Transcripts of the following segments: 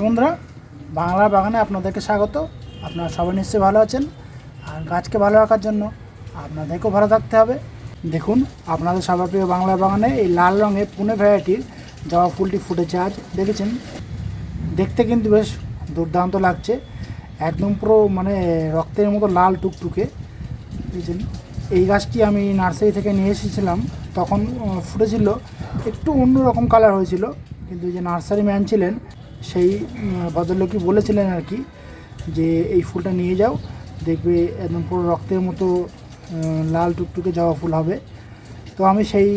নমস্কার বন্ধুরা। বাংলা বাগানে আপনাদেরকে স্বাগত। আপনারা সবাই নিশ্চয়ই ভালো আছেন। আর গাছকে ভালো রাখার জন্য আপনাদেরকেও ভালো থাকতে হবে। দেখুন, আপনাদের সবার প্রিয় বাংলা বাগানে এই লাল রঙের পুনে ভ্যারাইটির জবা ফুলটি ফুটেছে আজ। দেখেছেন? দেখতে কিন্তু বেশ দুর্দান্ত লাগছে। একদম পুরো মানে রক্তের মতো লাল টুকটুকে। বুঝেছেন এই গাছটি আমি নার্সারি থেকে নিয়ে এসেছিলাম। তখন ফুটেছিল, একটু অন্যরকম কালার হয়েছিল। কিন্তু যে নার্সারি ম্যান ছিলেন সেই ভদ্রলোকই বলেছিলেন আর কি যে, এই ফুলটা নিয়ে যাও, দেখবে একদম পুরো রক্তের মতো লাল টুকটুকে জবা ফুল হবে। তো আমি সেই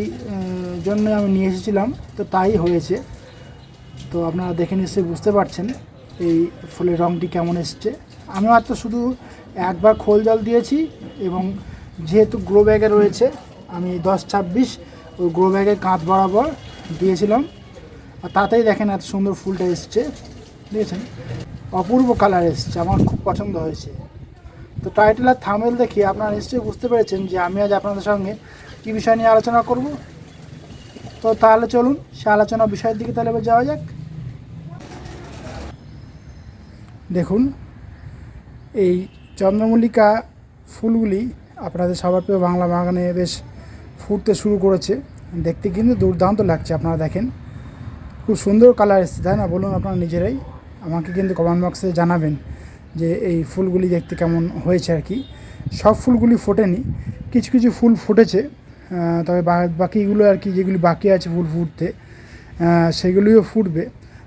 জন্য আমি নিয়ে এসেছিলাম। তো তাই হয়েছে। তো আপনারা দেখে নিশ্চয়ই বুঝতে পারছেন এই ফুলের রঙটি কেমন এসছে। আমি মাত্র শুধু একবার খোল জল দিয়েছি এবং যেহেতু গ্রো ব্যাগে রয়েছে, আমি দশ ছাব্বিশ ওই গ্রো ব্যাগের কাঁধ বরাবর দিয়েছিলাম। আর তাতেই দেখেন এত সুন্দর ফুলটা এসছে। দেখেছেন? অপূর্ব কালার এসছে, আমার খুব পছন্দ হয়েছে। তো টাইটেল আর থামেল দেখে আপনারা নিশ্চয়ই বুঝতে পেরেছেন যে আমি আজ আপনাদের সঙ্গে কী বিষয় নিয়ে আলোচনা করব। তো তাহলে চলুন, সে আলোচনা বিষয়ের দিকে তাহলে এবার যাওয়া যাক। দেখুন, এই চন্দ্রমল্লিকা ফুলগুলি আপনাদের সবার প্রিয় বাংলা বাগানে বেশ ফুটতে শুরু করেছে। দেখতে কিন্তু দুর্দান্ত লাগছে, আপনারা দেখেন। খুব সুন্দর কালার এসছে, তাই না? বলুন আপনারা নিজেরাই। আমাকে কিন্তু কমেন্ট বক্সে জানাবেন যে এই ফুলগুলি দেখতে কেমন হয়েছে আর কি। সব ফুলগুলি ফোটেনি, কিছু কিছু ফুল ফুটেছে তবে বাকিগুলো আর কি যেগুলি বাকি আছে ফুল ফুটতে সেগুলিও ফুটবে।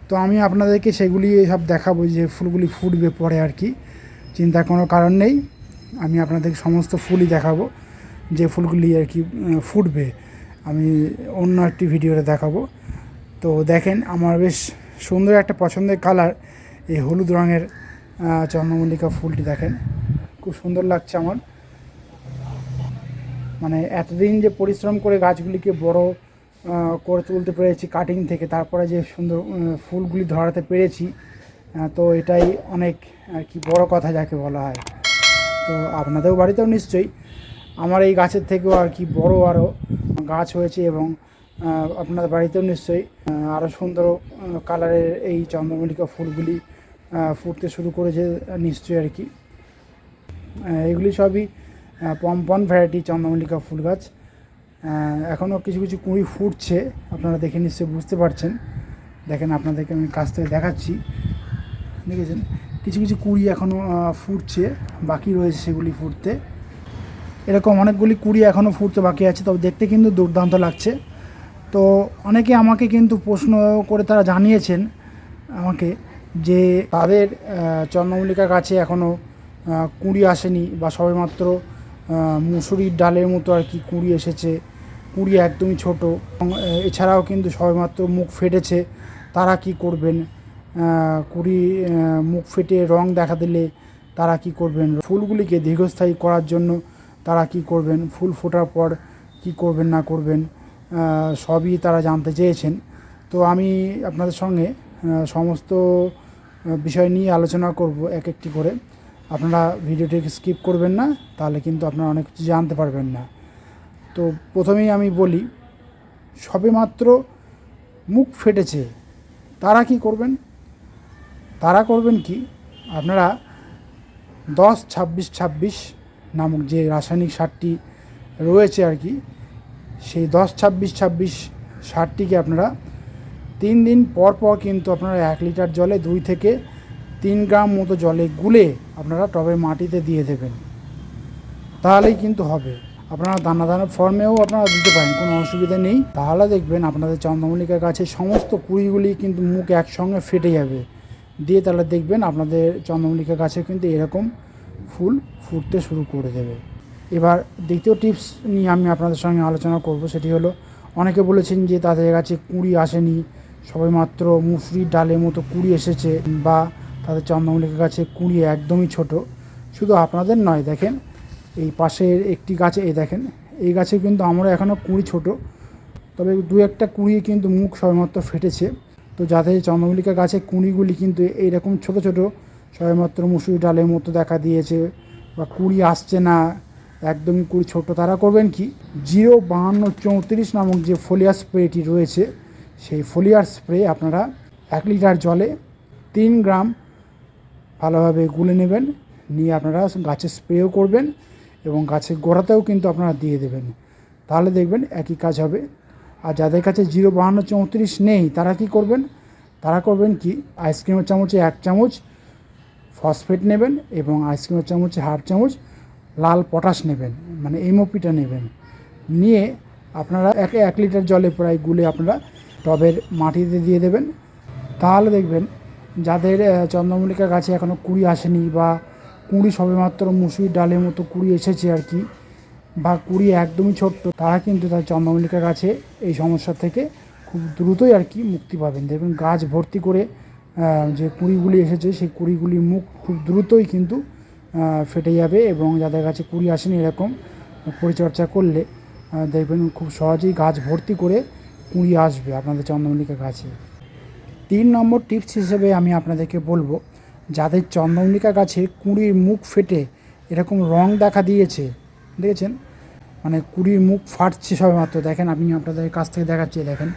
তো আমি আপনাদেরকে সেগুলি সব দেখাবো যে ফুলগুলি ফুটবে পরে আর কি। চিন্তার কোনো কারণ নেই, আমি আপনাদেরকে সমস্ত ফুলই দেখাবো যে ফুলগুলি আর কি ফুটবে। আমি অন্য একটি ভিডিওতে দেখাবো। তো দেখেন, আমার বেশ সুন্দর একটা পছন্দের কালার এই হলুদ রঙের চন্দ্রমল্লিকা ফুলটি দেখেন। খুব সুন্দর লাগছে আমার। মানে এতদিন যে পরিশ্রম করে গাছগুলিকে বড় করে তুলতে পেরেছি কাটিং থেকে, তারপরে যে সুন্দর ফুলগুলি ধরাতে পেরেছি তো এটাই অনেক, আর কি বড় কথা যাকে বলা হয়। তো আপনাদের বাড়িতেও নিশ্চয়ই, আমার এই গাছের থেকেও আর কি বড় আরও গাছ হয়েছে এবং আপনাদের বাড়িতেও নিশ্চয়ই আরও সুন্দর কালারের এই চন্দ্রমল্লিকা ফুলগুলি ফুটতে শুরু করেছে নিশ্চয়ই আর কি। এগুলি সবই পম্পন ভ্যারাইটি চন্দ্রমল্লিকা ফুল গাছ। এখনও কিছু কিছু কুঁড়ি ফুটছে, আপনারা দেখে নিশ্চয়ই বুঝতে পারছেন। দেখেন আপনাদেরকে আমি কাছ থেকে দেখাচ্ছি। দেখেছেন? কিছু কিছু কুঁড়ি এখনও ফুটছে, বাকি রয়েছে সেগুলি ফুটতে। এরকম অনেকগুলি কুঁড়ি এখনও ফুটতে বাকি আছে, তবে দেখতে কিন্তু দুর্দান্ত লাগছে। তো অনেকে আমাকে কিন্তু প্রশ্ন করে তারা জানিয়েছেন আমাকে যে তাদের আহ, চন্দ্রমল্লিকা গাছে এখনও কুঁড়ি আসেনি বা সবেমাত্র মুসুরির ডালের মতো আর কি কুঁড়ি এসেছে। কুঁড়ি একদমই ছোট। এছাড়াও কিন্তু সবেমাত্র মুখ ফেটেছে। তারা কি করবেন? কুড়ি মুখ ফেটে রং দেখা দিলে তারা কি করবেন? ফুলগুলিকে দীর্ঘস্থায়ী করার জন্য তারা কি করবেন? ফুল ফোটার পর কি করবেন না করবেন? সবই তারা জানতে চেয়েছেন। তো আমি আপনাদের সঙ্গে সমস্ত বিষয় নিয়ে আলোচনা করব এক একটি করে। আপনারা ভিডিওটিকে স্কিপ করবেন না, তাহলে কিন্তু আপনারা অনেক কিছু জানতে পারবেন না। তো প্রথমেই আমি বলি, সবেমাত্র মুখ ফেটেছে, তারা কি করবেন? তারা করবেন কি? আপনারা দশ ছাব্বিশ ছাব্বিশ নামক যে রাসায়নিক সারটি রয়েছে আর কি সেই দশ, ছাব্বিশ ছাব্বিশ সারটিকে আপনারা তিন দিন পর পর কিন্তু আপনারা এক লিটার জলে দুই থেকে তিন গ্রাম মতো জলে গুলে আপনারা টবের মাটিতে দিয়ে দেবেন। তাহলেই কিন্তু হবে। আপনারা দানা দানা ফর্মেও আপনারা দিতে পারেন, কোনো অসুবিধা নেই। তাহলে দেখবেন আপনাদের চন্দ্রমল্লিকা গাছের সমস্ত কুড়িগুলি কিন্তু মুখ একসঙ্গে ফেটে যাবে। দিয়ে তাহলে দেখবেন আপনাদের চন্দ্রমল্লিকা গাছে কিন্তু এরকম ফুল ফুটতে শুরু করে দেবে। এবার দ্বিতীয় টিপস নিয়ে আমি আপনাদের সঙ্গে আলোচনা করব, সেটি হলো, অনেকে বলেছেন যে তাদের কাছে কুড়ি আসেনি সবেমাত্র মুসুরির ডালের মতো কুড়ি এসেছে বা তাদের চন্দ্রমল্লিকা গাছে কুড়ি একদমই ছোট। শুধু আপনাদের নয়, দেখেন, এই পাশের একটি গাছে, এই দেখেন, এই গাছে কিন্তু আমরা এখনও কুড়ি ছোট। তবে দু একটা কুড়ি কিন্তু মুখ সবেমাত্র ফেটেছে। তো যাদের চন্দ্রমল্লিকা গাছে কুঁড়িগুলি কিন্তু এইরকম ছোট ছোট সবেমাত্র মুসুরি ডালের মতো দেখা দিয়েছে বা কুড়ি আসছে না একদমই কুড়ি ছোট তারা করবেন কি? জিরো বাহান্ন চৌত্রিশ নামক যে ফোলিয়ার স্প্রেটি রয়েছে, সেই ফোলিয়ার স্প্রে আপনারা এক লিটার জলে তিন গ্রাম ভালোভাবে গুলে নেবেন, নিয়ে আপনারা গাছে স্প্রেও করবেন এবং গাছের গোড়াতেও কিন্তু আপনারা দিয়ে দেবেন। তাহলে দেখবেন একই কাজ হবে। আর যাদের কাছে জিরো বাহান্ন চৌত্রিশ নেই, তারা কি করবেন? তারা করবেন কি? আইসক্রিমের চামচে এক চামচ ফসফেট নেবেন এবং আইসক্রিমের চামচে হাফ চামচ লাল পটাশ নেবেন মানে এমওপিটা নেবেন। নিয়ে আপনারা এক এক লিটার জলে প্রায় গুলে আপনারা টবের মাটিতে দিয়ে দেবেন। তাহলে দেখবেন যাদের চন্দ্রমল্লিকা গাছে এখনও কুড়ি আসেনি বা কুড়ি সবেমাত্র মুসুরির ডালের মতো কুড়ি এসেছে আর কি, বা কুড়ি একদমই ছোট্ট, তারা কিন্তু তার চন্দ্রমল্লিকা গাছে এই সমস্যা থেকে খুব দ্রুতই আর কি মুক্তি পাবেন। দেখবেন গাছ ভর্তি করে যে কুড়িগুলি এসেছে, সেই কুড়িগুলির মুখ খুব দ্রুতই কিন্তু ফেটে যাবে এবং যাদের কাছে কুড়ি আসেনি এরকম পরিচর্যা করলে দেখবেন খুব সহজেই গাছ ভর্তি করে কুড়ি আসবে আপনাদের চন্দ্রমল্লিকা গাছে। তিন নম্বর টিপস হিসেবে আমি আপনাদেরকে বলব, যাদের চন্দ্রমল্লিকা গাছে কুঁড়ির মুখ ফেটে এরকম রং দেখা দিয়েছে, দেখেছেন? মানে কুড়ির মুখ ফাটছে সবেমাত্র, দেখেন আমি আপনাদের কাছ থেকে দেখাচ্ছি, দেখেন,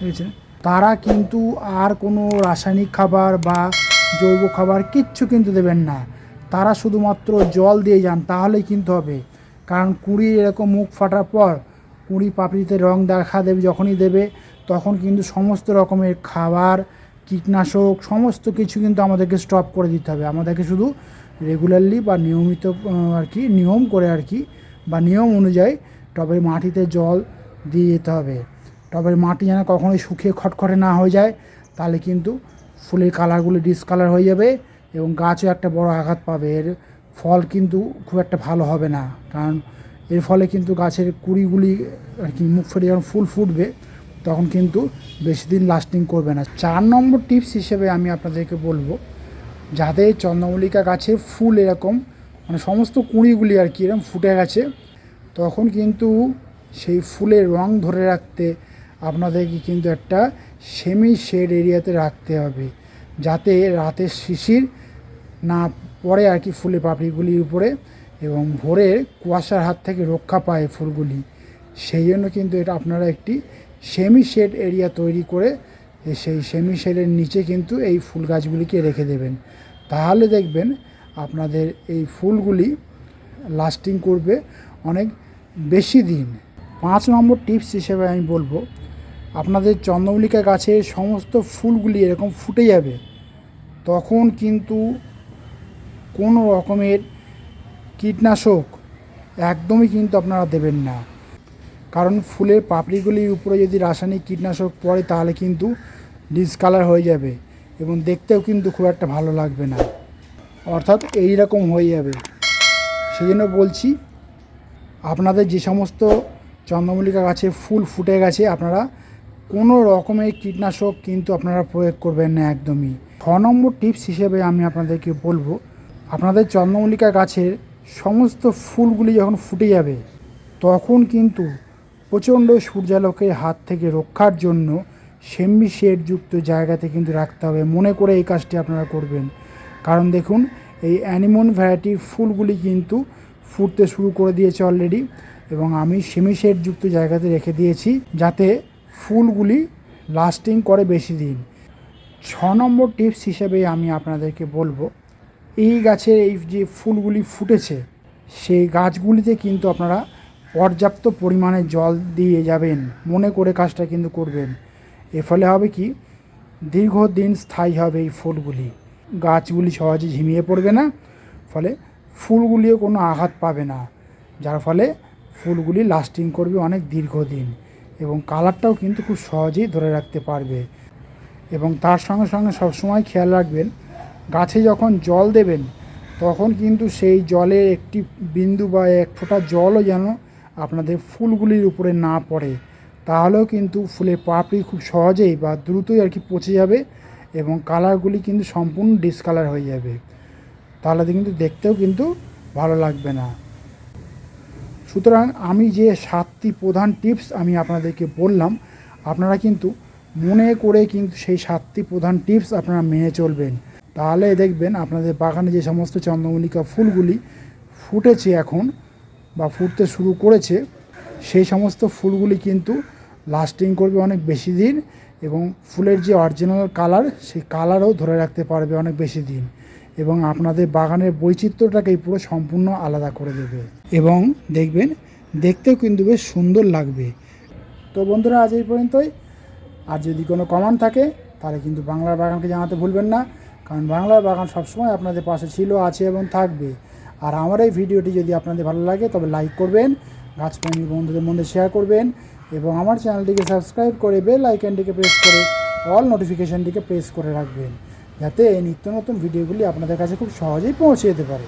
দেখেছেন? তারা কিন্তু আর কোনো রাসায়নিক খাবার বা জৈব খাবার কিচ্ছু কিন্তু দেবেন না। তারা শুধুমাত্র জল দিয়ে যান, তাহলেই কিন্তু হবে। কারণ কুড়ি এরকম মুখ ফাটার পর কুড়ি পাপড়িতে রং দেখা দেবে, যখনই দেবে, তখন কিন্তু সমস্ত রকমের খাবার, কীটনাশক, সমস্ত কিছু কিন্তু আমাদেরকে স্টপ করে দিতে হবে। আমাদেরকে শুধু রেগুলারলি বা নিয়মিত আর কি, নিয়ম করে আর কি, বা নিয়ম অনুযায়ী টবের মাটিতে জল দিয়ে যেতে হবে। টবের মাটি যেন কখনোই শুকিয়ে খটখটে না হয়ে যায়, তাহলে কিন্তু ফুলের কালারগুলো ডিসকালার হয়ে যাবে। এবং গাছও একটা বড় আঘাত পাবে। এর ফল কিন্তু খুব একটা ভালো হবে না। কারণ এর ফলে কিন্তু গাছের কুড়িগুলি আর কি মুখ ফেটে যখন ফুল ফুটবে, তখন কিন্তু বেশি দিন লাস্টিং করবে না। চার নম্বর টিপস হিসেবে আমি আপনাদেরকে বলব যাদের চন্দ্রমল্লিকা গাছে ফুল এরকম মানে সমস্ত কুঁড়িগুলি আর কি এরকম ফুটে গেছে, তখন কিন্তু সেই ফুলের রং ধরে রাখতে আপনাদেরকে কিন্তু একটা সেমি শেড এরিয়াতে রাখতে হবে। যাতে রাতের শিশির না পড়ে আর কি ফুলের পাপড়িগুলির উপরে এবং ভোরের কুয়াশার হাত থেকে রক্ষা পায় ফুলগুলি। সেই জন্য কিন্তু এটা আপনারা একটি সেমি শেড এরিয়া তৈরি করে সেই সেমি শেডের নিচে কিন্তু এই ফুল গাছগুলিকে রেখে দেবেন। তাহলে দেখবেন আপনাদের এই ফুলগুলি লাস্টিং করবে অনেক বেশি দিন। পাঁচ নম্বর টিপস হিসেবে আমি বলব, আপনাদের চন্দ্রমল্লিকা গাছের সমস্ত ফুলগুলি এরকম ফুটে যাবে। তখন কিন্তু কোনো রকমের কীটনাশক একদমই কিন্তু আপনারা দেবেন না। কারণ ফুলের পাপড়িগুলির উপরে যদি রাসায়নিক কীটনাশক পড়ে তাহলে কিন্তু ডিসকালার হয়ে যাবে এবং দেখতেও কিন্তু খুব একটা ভালো লাগবে না। অর্থাৎ এই রকম হয়ে যাবে। সেই জন্য বলছি, আপনাদের যে সমস্ত চন্দ্রমল্লিকা গাছে ফুল ফুটে গেছে, আপনারা কোনো রকমের কীটনাশক কিন্তু আপনারা প্রয়োগ করবেন না একদমই। ছ নম্বর টিপস হিসেবে আমি আপনাদেরকে বলব, আপনাদের চন্দ্রমল্লিকা গাছের সমস্ত ফুলগুলি যখন ফুটে যাবে, তখন কিন্তু প্রচণ্ড সূর্যালোকের হাত থেকে রক্ষার জন্য সেমি শেডযুক্ত জায়গাতে কিন্তু রাখতে হবে। মনে করে এই কাজটি আপনারা করবেন। কারণ দেখুন, এই অ্যানিমন ভ্যারাইটির ফুলগুলি কিন্তু ফুটতে শুরু করে দিয়েছে অলরেডি এবং আমি সেমি শেডযুক্ত জায়গাতে রেখে দিয়েছি যাতে ফুলগুলি লাস্টিং করে বেশি দিন। ছ নম্বর টিপস হিসেবে আমি আপনাদেরকে বলব, এই গাছের এই যে ফুলগুলি ফুটেছে, সেই গাছগুলিতে কিন্তু আপনারা পর্যাপ্ত পরিমাণে জল দিয়ে যাবেন, মনে করে কাজটা কিন্তু করবেন। এর ফলে হবে কি, দীর্ঘদিন স্থায়ী হবে এই ফুলগুলি। গাছগুলি সহজে ঝিমিয়ে পড়বে না, ফলে ফুলগুলিও কোনো আঘাত পাবে না, যার ফলে ফুলগুলি লাস্টিং করবে অনেক দীর্ঘদিন। এবং কালারটাও কিন্তু খুব সহজেই ধরে রাখতে পারবে। এবং তার সঙ্গে সঙ্গে সবসময় খেয়াল রাখবেন, গাছে যখন জল দেবেন, তখন কিন্তু সেই জলের একটি বিন্দু বা এক ফোঁটা জলও যেন আপনাদের ফুলগুলির উপরে না পড়ে। তাহলেও কিন্তু ফুলের পাপড়ি খুব সহজেই বা দ্রুতই আর কি পচে যাবে এবং কালারগুলি কিন্তু সম্পূর্ণ ডিসকালার হয়ে যাবে। তাহলে কিন্তু দেখতেও কিন্তু ভালো লাগবে না। সুতরাং আমি যে সাতটি প্রধান টিপস আমি আপনাদেরকে বললাম, আপনারা কিন্তু মনে করে কিন্তু সেই সাতটি প্রধান টিপস আপনারা মেনে চলবেন। তাহলে দেখবেন আপনাদের বাগানে যে সমস্ত চন্দ্রমল্লিকা ফুলগুলি ফুটেছে এখন বা ফুটতে শুরু করেছে, সেই সমস্ত ফুলগুলি কিন্তু লাস্টিং করবে অনেক বেশি দিন এবং ফুলের যে অরিজিনাল কালার সেই কালারও ধরে রাখতে পারবে অনেক বেশি দিন। এবং আপনাদের বাগানের বৈচিত্র্যটাকেই পুরো সম্পূর্ণ আলাদা করে দেবে। এবং দেখবেন, দেখতেও কিন্তু বেশ সুন্দর লাগবে। তো বন্ধুরা, আজ এই পর্যন্তই। আর যদি কোনো কমেন্ট থাকে, তাহলে কিন্তু বাংলার বাগানকে জানাতে ভুলবেন না। কারণ বাংলার বাগান সবসময় আপনাদের পাশে ছিল, আছে এবং থাকবে। আর আমার এই ভিডিওটি যদি আপনাদের ভালো লাগে, তবে লাইক করবেন, গাছপ্রেমী বন্ধুদের মধ্যে শেয়ার করবেন, এবং আমার চ্যানেলটিকে সাবস্ক্রাইব করে বেল আইকনটিকে প্রেস করে অল নোটিফিকেশানটিকে প্রেস করে রাখবেন। যাতে এই নিত্য নতুন ভিডিওগুলি আপনাদের কাছে খুব সহজেই পৌঁছে যেতে পারে।